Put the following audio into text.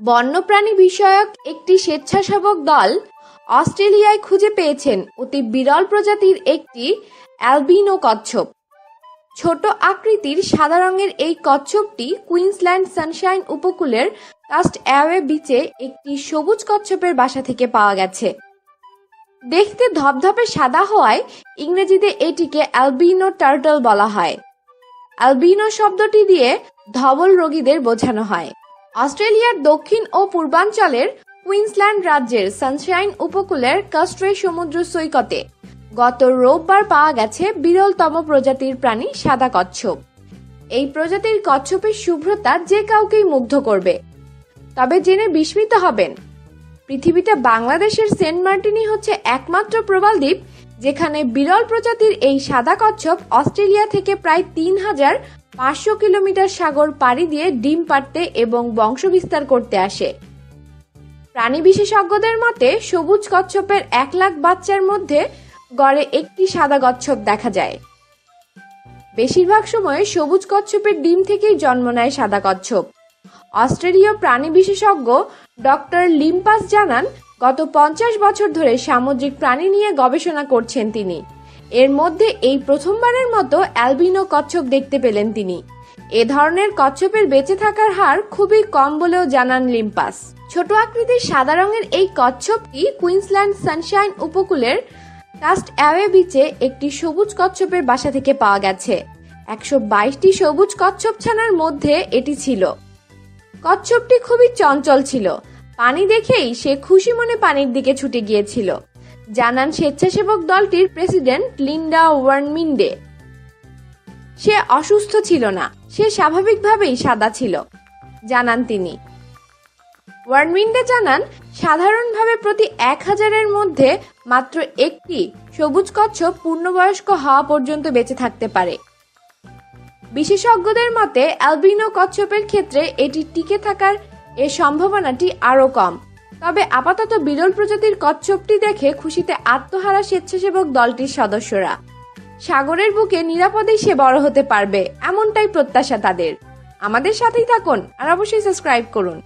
বন্যপ্রাণী বিষয়ক একটি স্বেচ্ছাসেবক দল অস্ট্রেলিয়ায় খুঁজে পেয়েছেন অতি বিরল প্রজাতির একটি অ্যালবিনো কচ্ছপ। ছোট আকৃতির সাদা রঙের এই কচ্ছপটি কুইন্সল্যান্ড সানশাইন উপকূলের কাস্ট অ্যাওয়ে বিচে একটি সবুজ কচ্ছপের বাসা থেকে পাওয়া গেছে। দেখতে ধপধপে সাদা হওয়ায় ইংরেজিতে এটিকে অ্যালবিনো টার্টল বলা হয়। অ্যালবিনো শব্দটি দিয়ে ধবল রোগীদের বোঝানো হয়। অস্ট্রেলিয়ার দক্ষিণ ও পূর্বাঞ্চলের কুইন্সল্যান্ড রাজ্যের সানশাইন উপকূলের কাস্ট্রে সমুদ্র সৈকতে গত রোববার পাওয়া গেছে বিরলতম প্রজাতির প্রাণী সাদা কচ্ছপ। এই প্রজাতির কচ্ছপের শুভ্রতা যে কাউকেই মুগ্ধ করবে। তবে জেনে বিস্মিত হবেন পৃথিবীতে বাংলাদেশের সেন্ট মার্টিনই হচ্ছে একমাত্র প্রবাল দ্বীপ, যেখানে বিরল প্রজাতির এই সাদা কচ্ছপ অস্ট্রেলিয়া থেকে প্রায় তিন হাজার পাঁচশো কিলোমিটার সাগর পাড়ি দিয়ে ডিম পাড়তে এবং বংশবিস্তার করতে আসে। প্রাণী বিশেষজ্ঞদের মতে, সবুজ কচ্ছপের এক লাখ বাচ্চার মধ্যে গড়ে একটি সাদা কচ্ছপ দেখা যায়। বেশিরভাগ সময় সবুজ কচ্ছপের ডিম থেকেই জন্ম নেয় সাদা কচ্ছপ। অস্ট্রেলীয় প্রাণী বিশেষজ্ঞ ডক্টর লিম্পাস জানান, গত পঞ্চাশ বছর ধরে সামুদ্রিক প্রাণী নিয়ে গবেষণা করছেন তিনি। এর মধ্যে এই প্রথমবারের মতো অ্যালবিনো কচ্ছপ দেখতে পেলেন তিনি। এ ধরনের কচ্ছপের বেঁচে থাকার হার খুবই কম বলেও জানান লিম্পাস। ছোট আকৃতির সাদা রঙের এই কচ্ছপটি কুইন্সল্যান্ড সানশাইন উপকূলের কাস্ট অ্যাওয়ে বিচে একটি সবুজ কচ্ছপের বাসা থেকে পাওয়া গেছে। একশো বাইশটি সবুজ কচ্ছপ ছানার মধ্যে এটি ছিল। কচ্ছপটি খুবই চঞ্চল ছিল। পানি দেখেই সে খুশি মনে পানির দিকে ছুটে গিয়েছিল। জানান স্বেচ্ছাসেবক দলটির প্রেসিডেন্ট লিন্ডা ওয়ার্নমিন্ডে। সে অসুস্থ ছিল না, সে স্বাভাবিকভাবেই সাদা ছিল, জানান তিনি। ওয়ার্নমিন্ডে জানান, সাধারণভাবে প্রতি এক হাজারের মধ্যে মাত্র একটি সবুজ কচ্ছপ পূর্ণবয়স্ক হওয়া পর্যন্ত বেঁচে থাকতে পারে। বিশেষজ্ঞদের মতে, অ্যালবিনো কচ্ছপের ক্ষেত্রে এটি টিকে থাকার এর সম্ভাবনাটি আরও কম। তবে আপাতত বিরল প্রজাতির কচ্ছপটি দেখে খুশিতে আত্মহারা স্বেচ্ছাসেবক দলটির সদস্যরা। সাগরের বুকে নিরাপদেই সে বড় হতে পারবে, এমনটাই প্রত্যাশা তাদের। আমাদের সাথেই থাকুন আর অবশ্যই সাবস্ক্রাইব করুন।